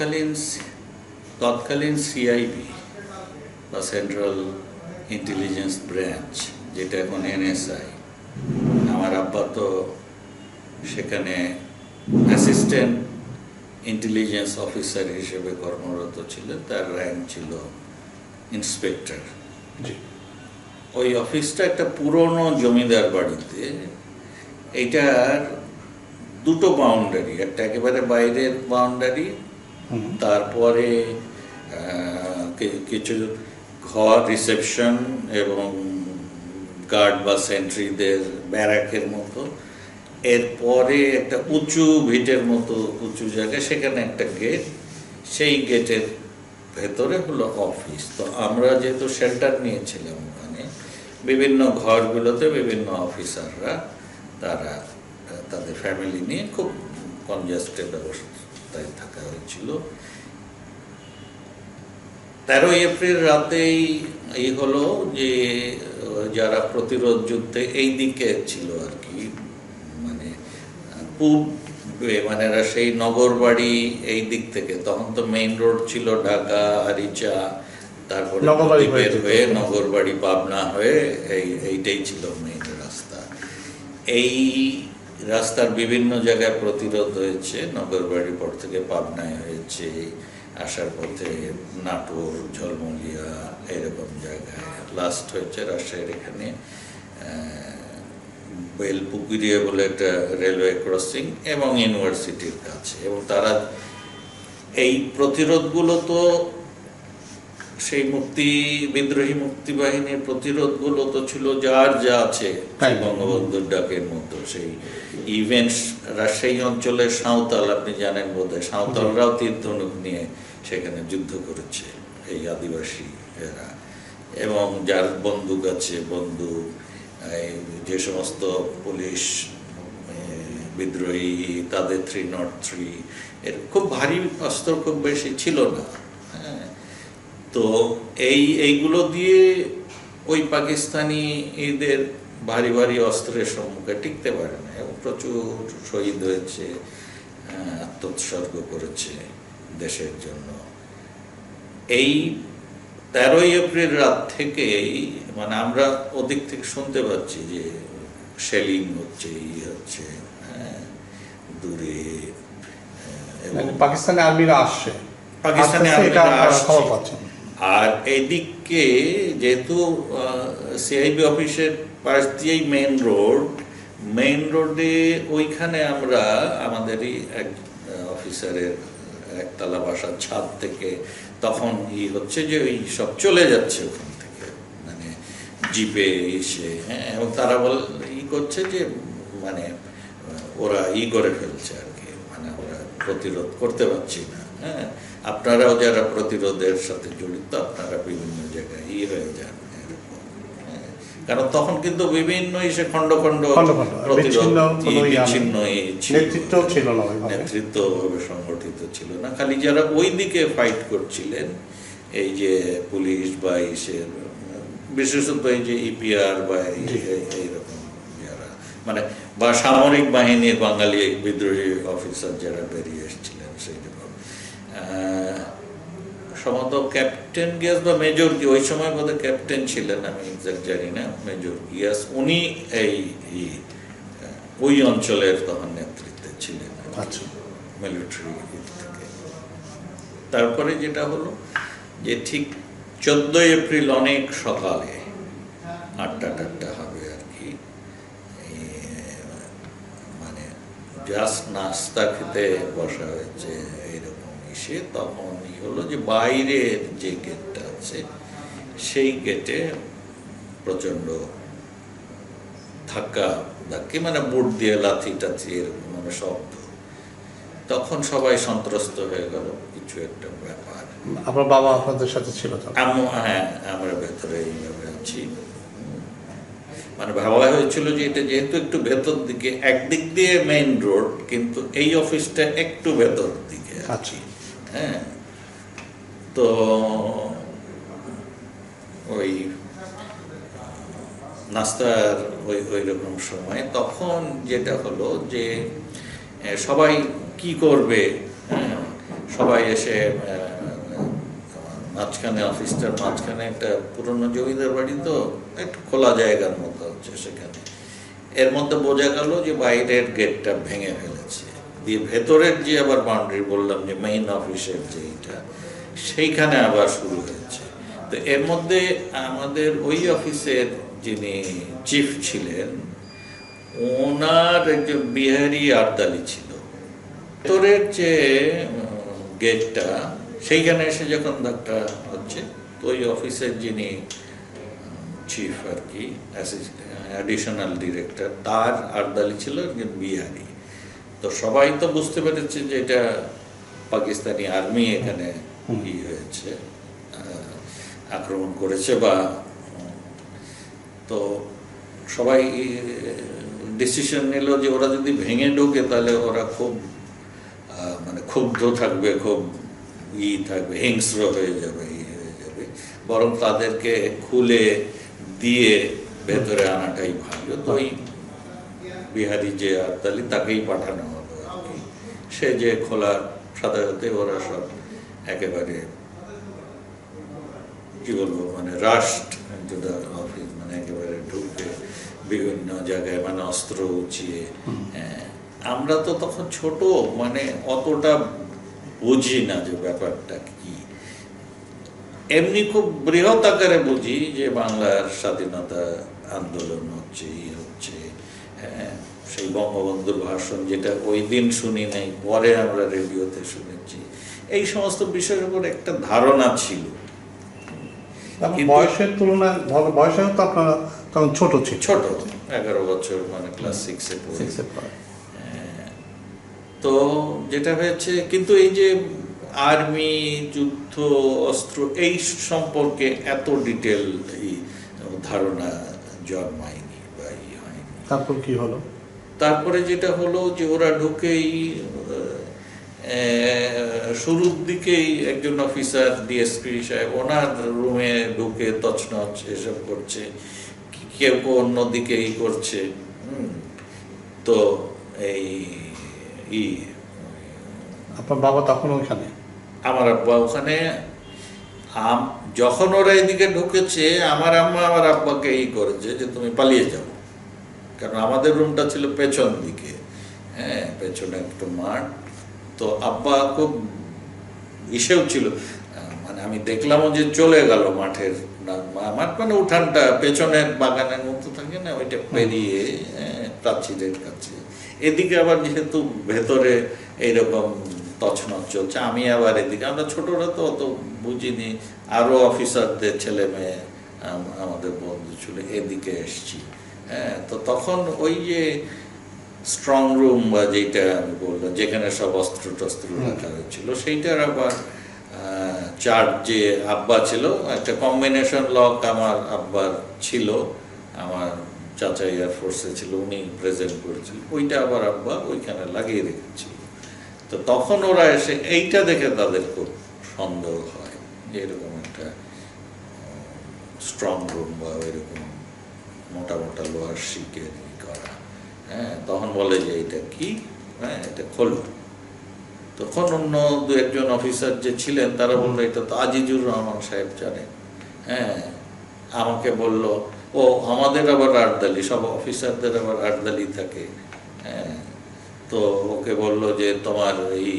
তৎকালীন তৎকালীন সিআইবি বা সেন্ট্রাল ইন্টেলিজেন্স ব্রাঞ্চ যেটা এখন এনএসআই আমার আব্বা তো সেখানে অ্যাসিস্ট্যান্ট ইন্টেলিজেন্স অফিসার হিসেবে কর্মরত ছিলেন তার র্যাঙ্ক ছিল ইন্সপেক্টর ওই অফিসটা একটা পুরনো জমিদার বাড়িতে এইটার দুটো বাউন্ডারি একটা একেবারে বাইরের বাউন্ডারি তারপরে কিছু ঘর রিসেপশন এবং গার্ড বা সেন্ট্রিদের ব্যারাকের মতো। এরপরে একটা উঁচু ভিটের মতো, উঁচু জায়গা সেখানে একটা গেট সেই গেটের ভেতরে হলো অফিস তো আমরা যেহেতু শেল্টার নিয়েছিলাম ওখানে, বিভিন্ন ঘরগুলোতে বিভিন্ন অফিসাররা তারা, তাদের ফ্যামিলি নিয়ে খুব কনজাস্টেড অবস্থায় থাকা হয়েছিল তেরোই এপ্রিল রাতেই এই হলো যে যারা প্রতিরোধ যুদ্ধে এই দিকে ছিল আর কি মানে পূর্বে মানে সেই নগরবাড়ি এই দিক থেকে তখন তো মেইন রোড ছিল ঢাকা আরিচা তারপরে নগরবাড়ি হয়ে যেত। হয়ে পাবনা হয়ে এই এইটাই ছিল মেইন রাস্তা এই রাস্তার বিভিন্ন জায়গায় প্রতিরোধ হয়েছে। নগরবাড়ির পর থেকে পাবনায় হয়েছে। আসার পথে নাটোর, ঝলমলিয়া এরকম জায়গায়। লাস্ট হয়েছে রাজশাহীর এখানে বেলপুকুরিয়া বলে একটা রেলওয়ে ক্রসিং এবং ইউনিভার্সিটির কাছে। এবং তারা এই প্রতিরোধগুলো তো সেই মুক্তি বিদ্রোহী মুক্তি বাহিনীর প্রতিরোধগুলো তো ছিল যার যা আছে বঙ্গবন্ধুর ডাকের মতো সেই ইভেন্টস রাজশাহী অঞ্চলের সাঁওতাল আপনি জানেন বোধহয় সাঁওতালরাও তীর ধনুক নিয়ে সেখানে যুদ্ধ করেছে এই আদিবাসী এরা। এবং যার বন্দুক আছে বন্দুক যে সমস্ত পুলিশ বিদ্রোহী তাদের থ্রি নট থ্রি এর খুব ভারী অস্ত্র খুব বেশি ছিল না। হ্যাঁ তো এই এইগুলো দিয়ে ওই পাকিস্তানি এদের ভারী ভারী অস্ত্রের সম্মুখে টিকতে পারে না। এবং প্রচুর শহীদ হয়েছে আত্মোৎসর্গ করেছে দেশের জন্য। এই তেরোই এপ্রিল রাত থেকেই মানে আমরা ওদিক থেকে শুনতে পাচ্ছি যে শেলিং হচ্ছে ই হচ্ছে হ্যাঁ দূরে মানে পাকিস্তানি আর্মিরা আসছে। পাকিস্তানি আর্মিরা আসছে। আর এদিকে যেহেতু সিআইবি অফিসের পাশ দিয়েই মেইন রোড মেইন রোডে ওইখানে আমরা আমাদেরই এক অফিসারের একতলা বাসার ছাদ থেকে তখন ই হচ্ছে যে ওই সব চলে যাচ্ছে ওখান থেকে। মানে জিপে এসে হ্যাঁ এবং তারা বল, ই করছে যে মানে ওরা ই করে ফেলছে আর কি। মানে ওরা প্রতিরোধ করতে পারছি না হ্যাঁ। আপনারাও যারা প্রতিরোধের সাথে জড়িত আপনারা বিভিন্ন জায়গায় ই হয়ে যান হ্যাঁ। কারণ তখন কিন্তু বিভিন্ন এসে খণ্ড খণ্ড খণ্ড খণ্ড, প্রতিরোধ বিচ্ছিন্ন ই, কোনো ইয়া নেই। বিচ্ছিন্ন ই ছিল। নেতৃত্ব ছিল না নেতৃত্ব সংগঠিত ছিল না খালি যারা ওই দিকে ফাইট করছিলেন এই যে পুলিশ বা ইসের বিশেষত এই যে ইপিআর বা জি। এই- এইরকম যারা মানে বা সামরিক বাহিনীর বাঙালি বিদ্রোহী অফিসার যারা বেরিয়ে আহ, সম্ভবত ক্যাপ্টেন গিয়াস বা মেজর কি ওই সময় বোধহয় ক্যাপ্টেন ছিলেন আমি এক্সাক্ট জানি না মেজর গিয়াস উনি এই ওই অঞ্চলের তখন নেতৃত্বে ছিলেন আচ্ছা। মিলিটারি থেকে। তারপরে যেটা হলো যে ঠিক চোদ্দোই এপ্রিল অনেক সকালে আটটা টাটটা হবে আর কি মানে জাস্ট নাস্তা খেতে বসা হয়েছে এসে তখন হলো যে বাইরের যে গেটটা আছে সেই গেটে প্রচণ্ড ধাক্কা ধাক্কি মানে বুট দিয়ে লাথি টাথি এরকম মানে শব্দ। তখন সবাই সন্ত্রস্ত হয়ে গেল কিছু একটা ব্যাপার। আপনার বাবা আপনাদের সাথে ছিল হ্যাঁ আমরা ভেতরে এইভাবে আছি। মানে ভাবা হয়েছিল যে এটা যেহেতু একটু ভেতর দিকে একদিক দিয়ে মেইন রোড কিন্তু এই অফিসটা একটু ভেতর দিকে কি। হ্যাঁ। তো ওই নাস্তার ওই ওই রকম সময় তখন যেটা হলো যে সবাই কি করবে? হ্যাঁ, সবাই এসে মাঝখানে অফিসটার মাঝখানে একটা পুরনো জমিদার বাড়ি তো একটু খোলা জায়গার মতো হচ্ছে সেখানে। এর মধ্যে বোঝা গেল যে বাইরের গেটটা ভেঙে ফেলেছে। দিয়ে ভেতরের যে আবার বাউন্ডারি বললাম যে মেইন অফিসের যে এইটা সেইখানে আবার শুরু হয়েছে তো এর মধ্যে আমাদের ওই অফিসের যিনি চিফ ছিলেন, ওনার একজন বিহারি আর্দালি ছিল। ভেতরের যে গেটটা সেইখানে এসে যখন ধাক্কা হচ্ছে, তো ওই অফিসের যিনি চিফ আর কি অ্যাডিশনাল ডিরেক্টর তার আর্দালি ছিল একজন বিহারি। তো সবাই তো বুঝতে পেরেছে যে এটা পাকিস্তানি আর্মি এখানে ই হয়েছে আক্রমণ করেছে বা তো সবাই ডিসিশন নিল যে ওরা যদি ভেঙে ঢোকে তাহলে ওরা খুব মানে ক্ষুব্ধ থাকবে খুব ই থাকবে হিংস্র হয়ে যাবে ই হয়ে যাবে। বরং তাদেরকে খুলে দিয়ে ভেতরে আনাটাই ভালো। তো ওই বিহারি যে আবদালি তাকেই পাঠানো হলো সে যে সাথে সাথে ওরা সব একেবারে কি বলব মানে রাষ্ট্র অফিস মানে একেবারে ঢুকে বিভিন্ন জায়গায় মানে অস্ত্র উঁচিয়ে হ্যাঁ, আমরা তো তখন ছোট মানে অতটা বুঝি না যে ব্যাপারটা কি। এমনি খুব বৃহৎ আকারে বুঝি যে বাংলার স্বাধীনতা আন্দোলন হচ্ছে সেই বঙ্গবন্ধুর ভাষণ যেটা ওই দিন শুনি নাই পরে আমরা রেডিওতে শুনেছি। এই সমস্ত বিষয়ের উপর একটা ধারণা ছিল। বয়সের তুলনায় ধরো বয়সেও তো আপনারা তখন ছোট ছিল ছোট এগারো বছর মানে ক্লাস সিক্সে সিক্সে তো যেটা হয়েছে কিন্তু এই যে আর্মি যুদ্ধ অস্ত্র এই সম্পর্কে এত ডিটেল ধারণা হয়নি তারপর কি হলো? তারপরে যেটা হলো যে ওরা ঢুকেই শুরুর দিকেই একজন অফিসার ডিএসপি সাহেব ওনার রুমে ঢুকে তছনছ এসব করছে কেউ কেউ অন্যদিকে ই করছে তো এই ই। আপনার বাবা তখন ওইখানে? আমার আব্বা ওখানে। যখন ওরা এদিকে ঢুকেছে আমার আম্মা আমার আব্বাকে ই করেছে যে তুমি পালিয়ে যাও। কারণ আমাদের রুমটা ছিল পেছন দিকে। হ্যাঁ পেছনে একটু মাঠ। তো আব্বা খুব ইসেও ছিল। মানে আমি দেখলামও যে চলে গেল মাঠের মাঠ মানে উঠানটা পেছনের বাগানের মতো থাকে না ওইটা পেরিয়ে হ্যাঁ, প্রাচীরের কাছে। এদিকে আবার যেহেতু ভেতরে এইরকম তছনছ চলছে আমি আবার এদিকে। আমরা ছোটরা তো অত বুঝিনি। আরও অফিসারদের ছেলে মেয়ে আমাদের বন্ধু ছিল এদিকে এসছি। হ্যাঁ তো তখন ওই যে স্ট্রং রুম বা যেটা আমি বললাম যেখানে সব অস্ত্র টস্ত্র রাখা হয়েছিল সেইটার আবার চার যে আব্বা ছিল একটা কম্বিনেশন লক আমার আব্বার ছিল আমার চাচা এয়ারফোর্সে ছিল উনি প্রেজেন্ট করেছিল ওইটা আবার আব্বা ওইখানে লাগিয়ে রেখেছিল। তো তখন ওরা এসে এইটা দেখে তাদের খুব সন্দেহ হয় যে এরকম একটা স্ট্রং রুম বা এরকম মোটা মোটা লোহার ই করা। হ্যাঁ তখন বলে যে এটা কি? হ্যাঁ এটা খোলো। তখন অন্য দু একজন অফিসার যে ছিলেন তারা বলল এটা তো আজিজুর রহমান সাহেব জানেন হ্যাঁ আমাকে বলল ও আমাদের আবার আটদালি সব অফিসারদের আবার আটদালি থাকে। হ্যাঁ তো ওকে বলল যে তোমার এই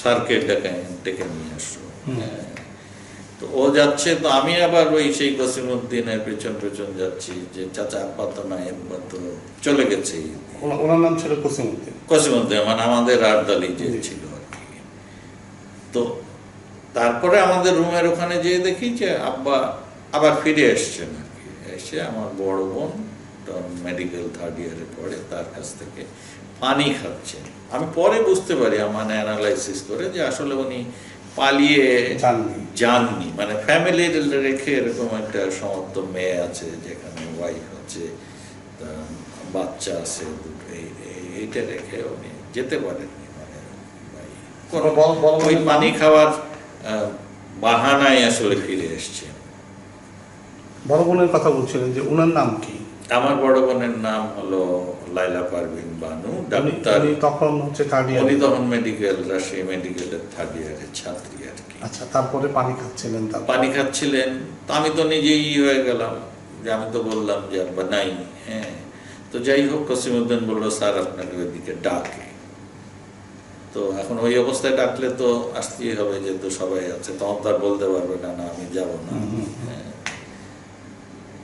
স্যারকে ডেকে ডেকে নিয়ে আসো। হ্যাঁ। তো ও যাচ্ছে তো আমি আবার ওই সেই কসিমুদ্দিনের পেছন পেছন যাচ্ছি যে চাচা আব্বা তো নাই আব্বা তো চলে গেছে ওনার নাম ছিল কসিমুদ্দিন কসিমুদ্দিন মানে আমাদের আটদালি যে। ছিল আর কি। তো তারপরে আমাদের রুমের ওখানে যেয়ে দেখি যে আব্বা আবার ফিরে এসছেন আর কি। এসে আমার বড় বোন মেডিকেল থার্ড ইয়ারে পড়ে তার কাছ থেকে পানি খাচ্ছে আমি পরে বুঝতে পারি আমার অ্যানালাইসিস করে যে আসলে উনি পালিয়ে যাননি। মানে ফ্যামিলির রেখে এরকম একটা সমস্ত মেয়ে আছে যেখানে ওয়াইফ আছে বাচ্চা আছে এই- এই- এইটা রেখে উনি যেতে পারেননি। মানে কোনো বড়- বড় ওই পানি খাওয়ার বাহানায় আসলে ফিরে এসছে। বড় বোনের কথা বলছিলেন যে ওনার নাম কি? আমার বড় বোনের নাম হলো লাইলা পারভিন বানু ডাক্তার তখন হচ্ছে থার্ড ইয়ার উনি তখন মেডিকেল রাজশাহী মেডিকেলের থার্ড ইয়ারের ছাত্রী আর কি। আচ্ছা তারপরে পানি খাচ্ছিলেন পানি খাচ্ছিলেন। তো আমি তো নিজেই হয়ে গেলাম যে আমি তো বললাম যে আব্বা নাই হ্যাঁ। তো যাই হোক কসিমুদ্দিন বলল স্যার আপনাকে ওইদিকে ডাকে। তো এখন ওই অবস্থায় ডাকলে তো আসতেই হবে যেহেতু সবাই আছে তখন তো আর বলতে পারবে না না আমি যাব না। হ্যাঁ।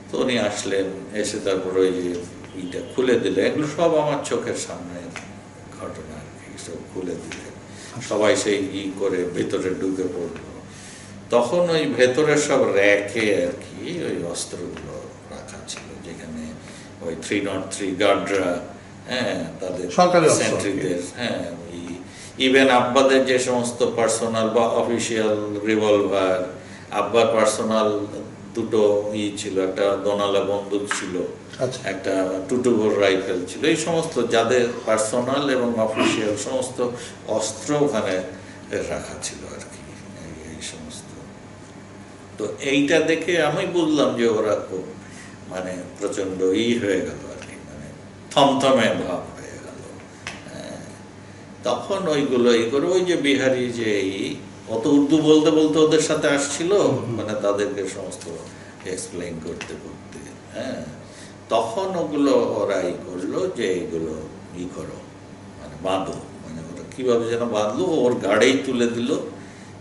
তো উনি আসলেন এসে তারপর ওই যে ইটা খুলে দিলে এগুলো সব আমার চোখের সামনে ঘটনা সব খুলে দিলেন সবাই সেই ই করে ভেতরে ঢুকে পড়ল। তখন ওই ভেতরের সব র্যাকে আর কি ওই অস্ত্রগুলো রাখা ছিল যেখানে ওই থ্রি নট থ্রি গার্ডরা হ্যাঁ তাদের সেন্ট্রিদের হ্যাঁ ওই ইভেন আব্বাদের যে সমস্ত পার্সোনাল বা অফিসিয়াল রিভলভার আব্বার পার্সোনাল দুটো ই ছিল একটা দোনালা বন্দুক ছিল একটা টুটুবোর রাইফেল ছিল। এই সমস্ত যাদের পার্সোনাল এবং অফিসিয়াল সমস্ত অস্ত্র ওখানে রাখা ছিল আর কি। এই- এই সমস্ত। তো এইটা দেখে আমি বুঝলাম যে ওরা খুব মানে প্রচণ্ড ই হয়ে গেল আর কি মানে থমথমে ভাব হয়ে গেল। হ্যাঁ। তখন ওইগুলো ই করে ওই যে বিহারি যে এই অত উর্দু বলতে বলতে ওদের সাথে আসছিল মানে তাদেরকে সমস্ত এক্সপ্লেইন করতে করতে হ্যাঁ। তখন ওগুলো ওরা ই করল যে এগুলো ই করো। মানে বাঁধো। মানে ওরা কীভাবে যেন বাঁধলো ওর গাড়েই তুলে দিল।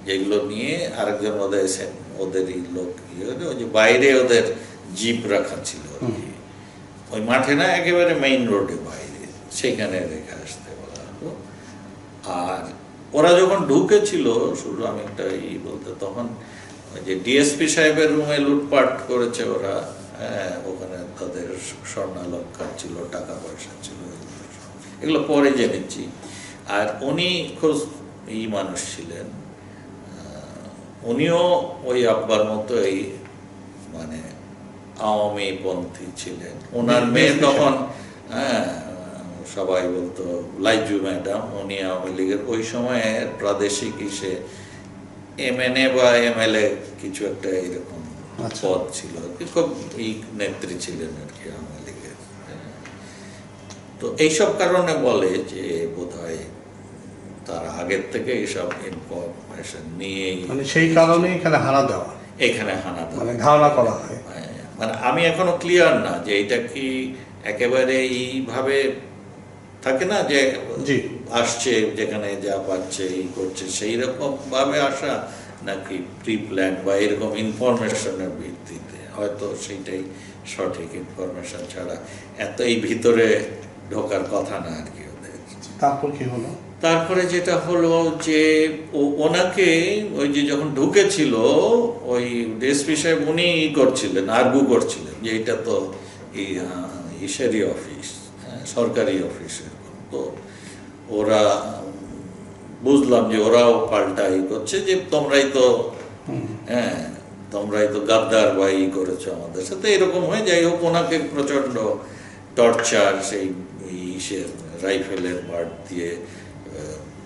যেগুলো নিয়ে আরেকজন ওদের ওদেরই লোক ইয়ে ওই যে বাইরে ওদের জিপ রাখা ছিল ওই মাঠে না একেবারে মেইন রোডে বাইরে। সেখানে রেখে আসতে বলা হলো। আর ওরা যখন ঢুকেছিল শুধু আমি একটা ই বলতে তখন ওই যে ডিএসপি সাহেবের রুমে লুটপাট করেছে ওরা। হ্যাঁ ওখানে তাদের স্বর্ণালঙ্কার ছিল টাকা পয়সা ছিল এগুলো পরে জেনেছি। আর উনি খুব ই মানুষ ছিলেন উনিও ওই আব্বার মতোই মানে আওয়ামী পন্থী ছিলেন। ওনার মেয়ে তখন হ্যাঁ সবাই বলতো লাইজু ম্যাডাম উনি আওয়ামী লীগের। ওই সময়ে প্রাদেশিক ইসে এমএনএ বা এমএলএ কিছু একটা এরকম। পদ ছিল খুব এই নেত্রী ছিলেন আর কি আওয়ামী লীগের। তো এইসব কারণে বলে যে বোধহয় তার আগের থেকে এইসব ইনফরমেশন নিয়ে মানে সেই কারণে এখানে হানা দেওয়া এখানে হানা দেওয়া। মানে ধারণা করা হয় হ্যাঁ, মানে আমি এখনও ক্লিয়ার না যে এটা কি একেবারে এইভাবে থাকে না যে আসছে যেখানে যা পাচ্ছে এই করছে সেই রকম ভাবে আসা নাকি প্রি প্ল্যান বা এরকম ইনফরমেশনের ভিত্তিতে? হয়তো সেইটাই সঠিক ইনফরমেশন ছাড়া এত এই ভিতরে ঢোকার কথা না আর কি ওদের। তারপর কি হলো? তারপরে যেটা হলো যে ও- ওনাকে ওই যে যখন ঢুকেছিল ওই ডিএসপি সাহেব উনি করছিলেন আর্গু করছিলেন যে এটা তো ইসেরই অফিস হ্যাঁ, সরকারি অফিসের। তো ওরা বুঝলাম যে ওরাও পাল্টা ই করছে যে তোমরাই তো হ্যাঁ তোমরাই তো গাদ্দার বা ই করেছ আমাদের সাথে। এরকম হয়ে যাই হোক ওনাকে প্রচণ্ড টর্চার সেই ইসের রাইফেলের বাট দিয়ে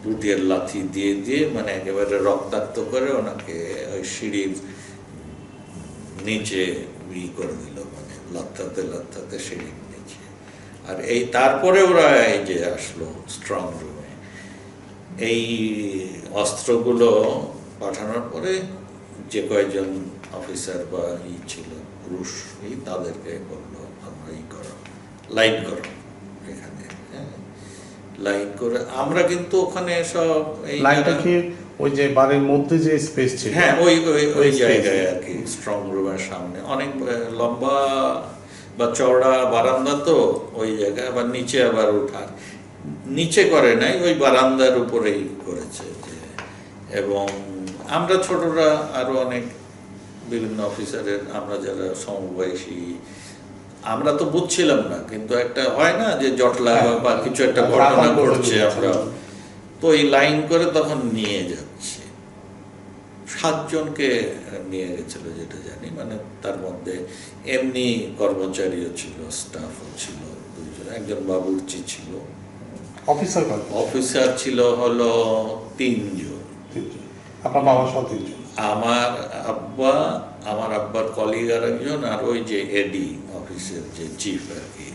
পুটিয়ার লাথি দিয়ে দিয়ে মানে একেবারে রক্তাক্ত করে ওনাকে ওই সিঁড়ির নিচে ই করে দিল মানে লাত্তাতে লাত্তাতে সিঁড়ির নিচে। আর এই তারপরে ওরা এই যে আসলো স্ট্রং রুমে এই অস্ত্রগুলো পাঠানোর পরে যে কয়েকজন অফিসার বা ই ছিল পুরুষ এই তাদেরকে বলল আমরা ই করো লাইন করো এখানে। হ্যাঁ লাইন করে আমরা কিন্তু ওখানে সব এই লাইনটা কি ওই যে বাড়ির মধ্যে যে স্পেস ছিল? হ্যাঁ ওই ওই ওই জায়গায় আর কি স্ট্রং রুমের সামনে। অনেক লম্বা বা চওড়া বারান্দা তো ওই জায়গায় আবার নিচে আবার উঠার। নিচে করে নাই ওই বারান্দার উপরেই করেছে এবং আমরা ছোটরা আরও অনেক বিভিন্ন অফিসারের আমরা যারা সমবয়সী আমরা তো বুঝছিলাম না কিন্তু একটা হয় না যে জট লাগা হ্যাঁ, বা কিছু একটা ঘটনা ঘটছে আমরা। তো এই লাইন করে তখন নিয়ে যাচ্ছে। সাতজনকে নিয়ে গেছিল যেটা জানি মানে তার মধ্যে এমনি কর্মচারীও ছিল স্টাফও ছিল দুইজন একজন বাবুর্চি ছিল। অফিসার অফিসার ছিল হলো তিনজন। আপনার বাবা সহ তিনজন। আমার আব্বা আমার আব্বার কলিগ আর একজন আর ওই যে এডি অফিসের যে চিফ আর কি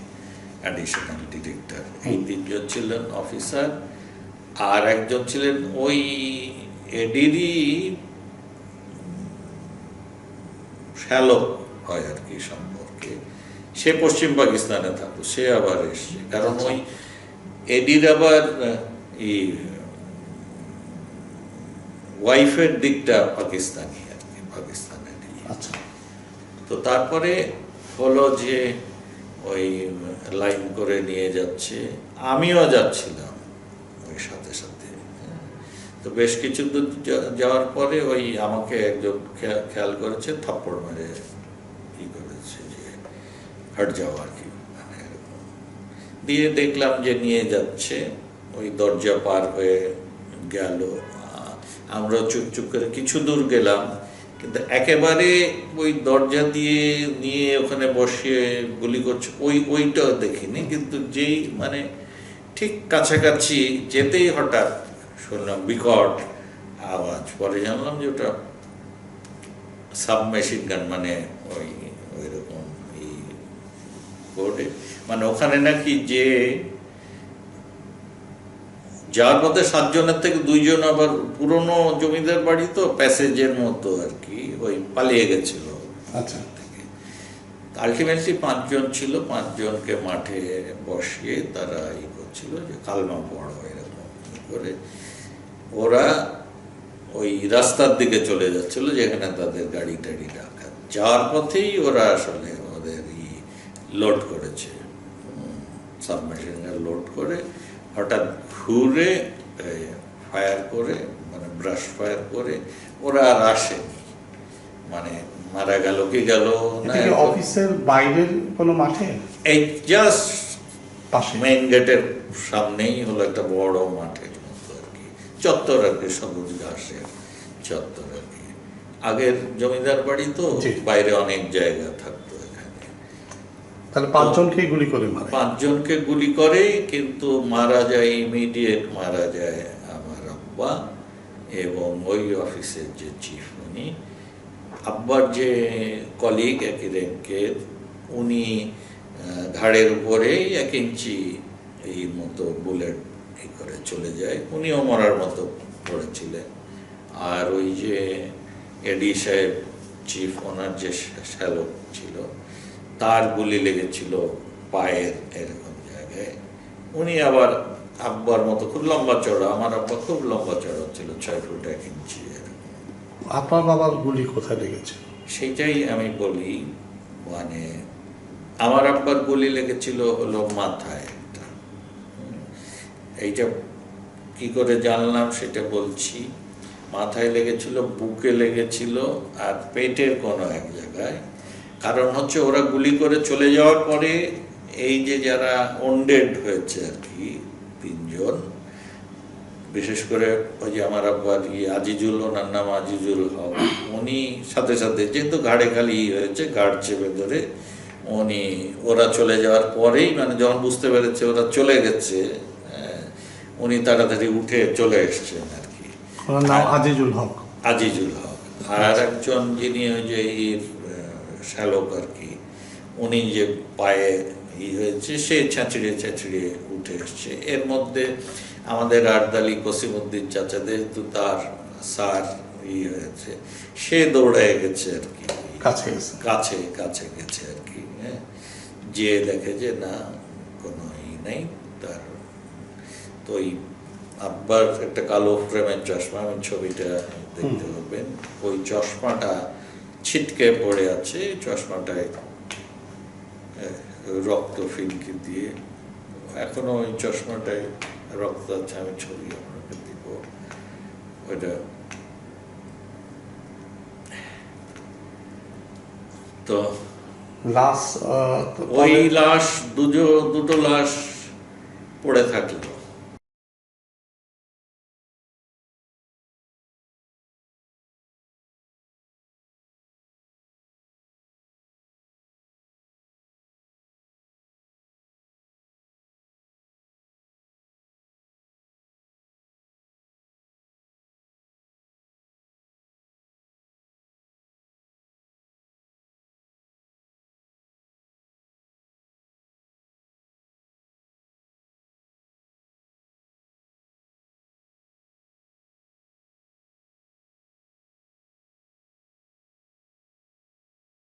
অ্যাডিশনাল ডিরেক্টর এই তিনজন ছিলেন অফিসার আর একজন ছিলেন ওই এডিরই শ্যালক হয় আর কি সম্পর্কে। সে পশ্চিম পাকিস্তানে থাকতো সে আবার এসছে। কারণ ওই এডির আবার এই ওয়াইফের দিকটা পাকিস্তানি আর কি পাকিস্তানেরই আচ্ছা তো তারপরে হলো যে ওই লাইন করে নিয়ে যাচ্ছে আমিও যাচ্ছিলাম ওই সাথে সাথে। তো বেশ কিছু দূর যাওয়ার পরে ওই আমাকে একজন খেয়া- খেয়াল করেছে থাপ্পড় মেরে কি করেছে যে হাট যাওয়া আর কি। দিয়ে দেখলাম যে নিয়ে যাচ্ছে। ওই দরজা পার হয়ে গেল। আমরা চুপ চুপ করে কিছু দূর গেলাম, কিন্তু একেবারে ওই দরজা দিয়ে নিয়ে ওখানে বসিয়ে গুলি করছে, ওই, ওইটাও দেখিনি। কিন্তু যেই মানে ঠিক কাছাকাছি যেতেই হঠাৎ শুনলাম বিকট আওয়াজ। পরে জানলাম যে ওটা সাবমেশিন গান মানে ওই ওই রকম এই বোর্ডে মানে ওখানে নাকি যে যার মধ্যে সাতজনের থেকে দুইজন আবার পুরনো জমিদার বাড়ি তো প্যাসেজের মতো আর কি ওই পালিয়ে গেছিল। আচ্ছা। আলটিমেটলি পাঁচজন ছিল পাঁচজনকে মাঠে বসিয়ে তারা ই করছিল যে কালমা পড়ো এরকম করে। ওরা ওই রাস্তার দিকে চলে যাচ্ছিল যেখানে তাদের গাড়ি টাড়ি রাখা। যাওয়ার পথেই ওরা আসলে ওদের ই লোড করেছে। সাবমেশিন লোড করে হঠাৎ ঘুরে ফায়ার করে মানে ব্রাশ ফায়ার করে ওরা আর আসেনি। মানে মারা গেল কি গেল না অফিসের বাইরের কোনো মাঠে? এই জাস্ট মেইন গেটের সামনেই হলো একটা বড় মাঠের মতো আর কি। চত্বর আর কি সবুজ ঘাসের চত্বর আর কি। আগের জমিদার বাড়ি তো। বাইরে অনেক জায়গা থাকতো। তাহলে পাঁচজনকে গুলি করে মারে। পাঁচজনকে গুলি করে কিন্তু মারা যায় ইমিডিয়েট মারা যায় আমার আব্বা এবং ওই অফিসের যে চিফ উনি। আব্বার যে কলিগ একই র্যাঙ্কের, উনি ঘাড়ের উপরেই এক ইঞ্চি এই মতো বুলেট এই করে চলে যায়। উনিও মরার মতো পড়েছিলেন আর ওই যে এডি সাহেব চিফ ওনার যে শ্যালক ছিল তার গুলি লেগেছিল পায়ের এরকম জায়গায়। উনি আবার আব্বার মতো খুব লম্বা চড়া আমার আব্বা খুব লম্বা চড়া ছিল ছয় ফুট এক ইঞ্চি আপনার বাবার গুলি কোথায় লেগেছে? সেইটাই আমি বলি মানে আমার আব্বার গুলি লেগেছিল হলো মাথায় একটা। এইটা কি করে জানলাম সেটা বলছি মাথায় লেগেছিল বুকে লেগেছিল আর পেটের কোনো এক জায়গায় কারণ হচ্ছে ওরা গুলি করে চলে যাওয়ার পরে এই যে যারা ওন্ডেড হয়েছে আর কি তিনজন বিশেষ করে ওই যে আমার আব্বার ই আজিজুল ওনার নাম আজিজুল হক উনি সাথে সাথে যেহেতু ঘাড়ে খালি হয়েছে ঘাড় চেপে ধরে উনি ওরা চলে যাওয়ার পরেই মানে যখন বুঝতে পেরেছে ওরা চলে গেছে উনি তাড়াতাড়ি উঠে চলে এসছেন আর কি। আজিজুল হক। আজিজুল হক। আর একজন যিনি ওই যে শ্যালক আর কি। উনি যে পায়ে ই হয়েছে সে ছাঁচড়িয়ে ছাঁচড়িয়ে উঠে এসছে এর মধ্যে আমাদের আর্দালি কসিমুদ্দিন চাচাদের তো তার সার ই হয়েছে সে দৌড়ায় গেছে আর কি। কাছে কাছে কাছে গেছে আর কি হ্যাঁ। যে দেখে যে না কোনো ই নেই তার তো ওই আব্বার একটা কালো ফ্রেমের চশমা আমি ছবিটা দেখতে পাবেন। ওই চশমাটা ছিটকে পড়ে আছে চশমাটায় রক্ত ফিনকি দিয়ে। এখনও ওই চশমাটায় রক্ত আছে আমি ছবি আপনাকে দিব। ওইটা। তো লাশ ওই লাশ দুটো দুটো লাশ পড়ে থাকল।